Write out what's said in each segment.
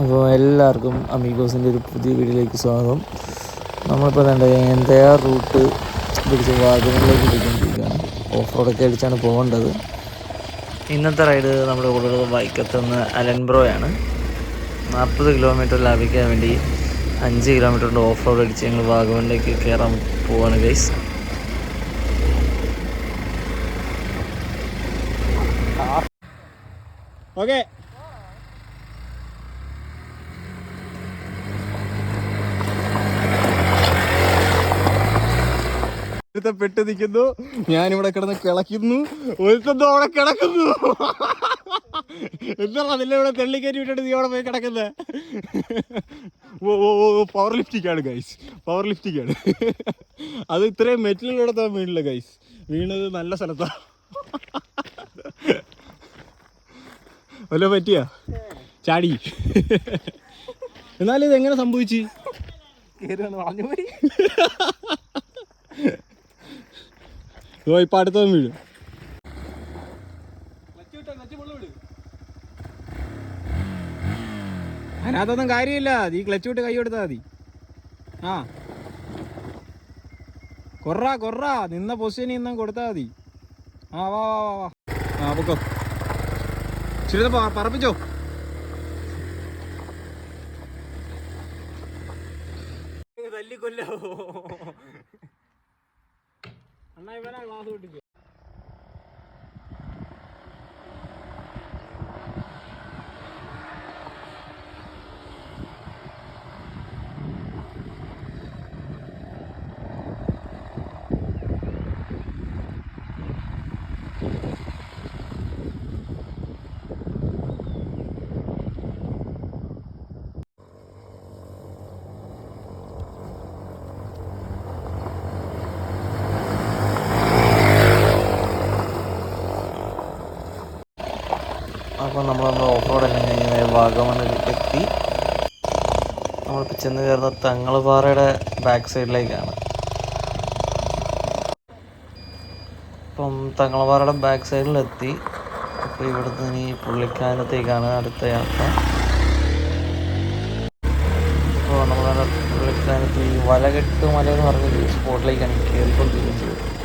അപ്പോൾ എല്ലാവർക്കും അമീഗോസിന്റെ ഒരു പുതിയ വീഡിയോയിലേക്ക് സ്വാഗതം. നമ്മളിപ്പോൾ എന്താ എന്തയാ റൂട്ട് പിടിച്ച് വാഗമണിലേക്ക് പോയിക്കൊണ്ടിരിക്കുകയാണ്. ഓഫ് റോഡൊക്കെ അടിച്ചാണ് പോകേണ്ടത്. ഇന്നത്തെ റൈഡ് നമ്മുടെ കൂടെ വൈക്കത്തുനിന്ന് അലൻബ്രോയാണ് നാൽപ്പത് കിലോമീറ്റർ ലാഭിക്കാൻ വേണ്ടി അഞ്ച് കിലോമീറ്ററിന്റെ ഓഫ് റോഡ് അടിച്ച് ഞങ്ങൾ വാഗമണിലേക്ക് കയറാൻ പോവാണ് ഗൈസ്. ഓക്കെ പെട്ട് നിൽക്കുന്നു. ഞാനിവിടെ കിടന്ന് കിളയ്ക്കുന്നു. ഒരുത്തന്തോ അവിടെ കിടക്കുന്നു. എന്താ അതിലെ ഇവിടെ തെള്ളിക്കേരി വിട്ടിട്ട് നീ അവിടെ പോയി കിടക്കുന്നത് ഓ ഓ ഓ പവർ ലിഫ്റ്റിക്കാണ് ഗൈസ് പവർ ലിഫ്റ്റിക്കാണ് അത് ഇത്രയും മെറ്റലിലൂടെ വീണില്ല ഗൈസ് വീണത് നല്ല സ്ഥലത്താണ് വല്ല പറ്റിയ? ചാടി. എന്നാലും ഇത് എങ്ങനെ സംഭവിച്ചു അടുത്തതും വീഴും. അതിനകത്തൊന്നും കാര്യമില്ല. നീ ക്ലച്ച് വിട്ട് കൈ കൊടുത്താൽ മതി. ആ. കൊറ കൊറ നിന്ന പൊസിഷനിൽ നിന്നും കൊടുത്താൽ മതി. ആ വാ വാ വാ വാ. ആ പൊക്കോ. പ- പറപ്പിച്ചോ. തല്ലിക്കൊല്ലോ. അണ്ണാ ഇവനാ ക്ലാസ് പൊട്ടിച്ചു. അപ്പോൾ നമ്മളൊന്ന് ഓഫ് റോഡ് എല്ലാം കഴിഞ്ഞ് എത്തി. നമ്മളിപ്പോൾ ചെന്ന് കയറുന്ന തങ്ങളുപാറയുടെ ബാക്ക് സൈഡിലേക്കാണ്. ഇപ്പം തങ്ങളുപാറയുടെ ബാക്ക് സൈഡിലെത്തി. അപ്പോൾ ഇവിടുന്ന് ഇനി പുള്ളിക്കാനത്തേക്കാണ് അടുത്ത യാത്ര. അപ്പോൾ നമ്മളവിടെ പുള്ളിക്കാനത്ത് ഈ വലകെട്ട് മല എന്ന് പറഞ്ഞൊരു സ്പോട്ടിലേക്കാണ് കയറിക്കൊണ്ടിരിക്കുന്നത്.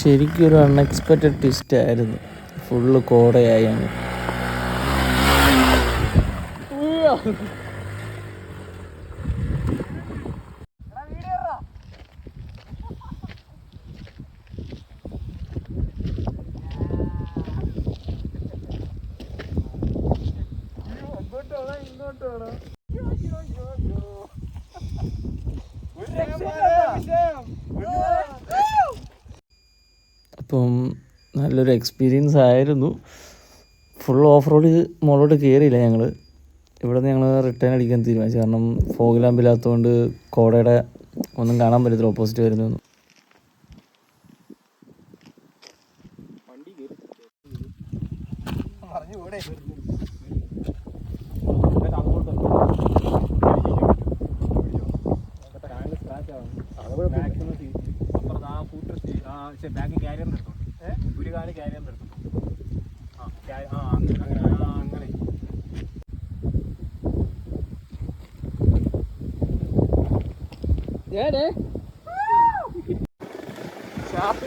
ശരിക്കും ഒരു അൺഎക്സ്പെക്റ്റഡ് ട്വിസ്റ്റ് ആയിരുന്നു. ഫുള്ള് കോടയായി അങ്ങ്. അപ്പം നല്ലൊരു എക്സ്പീരിയൻസ് ആയിരുന്നു. ഫുൾ ഓഫ് റോഡ് മുകളിലോട്ട് കയറിയില്ല ഞങ്ങൾ ഇവിടെ നിന്ന് ഞങ്ങൾ റിട്ടേൺ അടിക്കാൻ തീരുമാനിച്ചു. കാരണം ഫോഗ് ലാമ്പില്ലാത്തതുകൊണ്ട് കോടയുടെ ഒന്നും കാണാൻ പറ്റത്തില്ല. ഓപ്പോസിറ്റ് വരുന്നതൊന്നും ഒരു കാൽ ആ ആ, അങ്ങനെ അങ്ങനെ,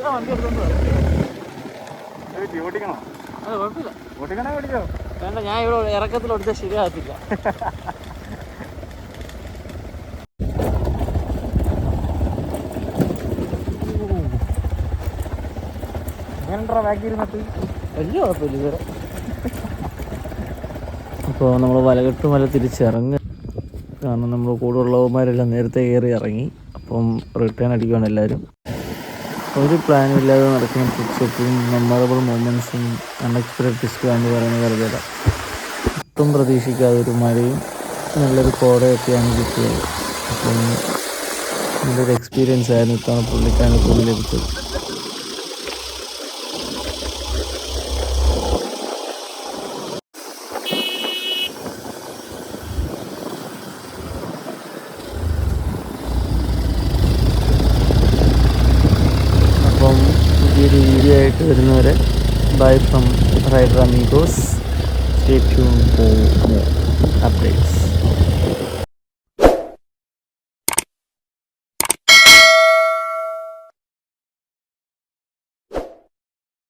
വണ്ടി എടുത്തോണ്ട് ഓടിക്കണോ അത് കുഴപ്പമില്ല. ഓട്ടിക്കണേ ഓടിക്കോ വേണ്ട ഞാൻ ഇവിടെ ഇറക്കത്തിൽ ഓടിച്ചാൽ ശരിയാകത്തില്ല. എങ്ങനെയുണ്ടോ ബാക്കി വലിയ കുഴപ്പമില്ല ഇതുവരെ. അപ്പോൾ നമ്മൾ വലകെട്ട് വല തിരിച്ചിറങ്ങുക കാരണം നമ്മൾ കൂടെ ഉള്ളവന്മാരെല്ലാം നേരത്തെ കയറി ഇറങ്ങി. അപ്പം റിട്ടേൺ അടിക്കുകയാണ് എല്ലാവരും. ഒരു പ്ലാനും ഇല്ലാതെ നടക്കുന്ന ട്രിപ്സൊക്കെ മെമ്മറബിൾ മൊമെൻസും അൺഎക്സ്പെക്റ്റഡ് ട്വിസ്റ്റും എന്ന് പറയുന്ന വെറുതെ ഒട്ടും പ്രതീക്ഷിക്കാതെ ഒരു മഴയും നല്ലൊരു കോടയൊക്കെയാണ് കിട്ടിയത്. അപ്പം നല്ലൊരു എക്സ്പീരിയൻസ് ആയിരുന്നു ഇത്തവണ പുള്ളിക്കാണ് കൂടി ലഭിച്ചത്. ആയിട്ട് വരുന്നവരെ bye from Rider Amigos stay tune for updates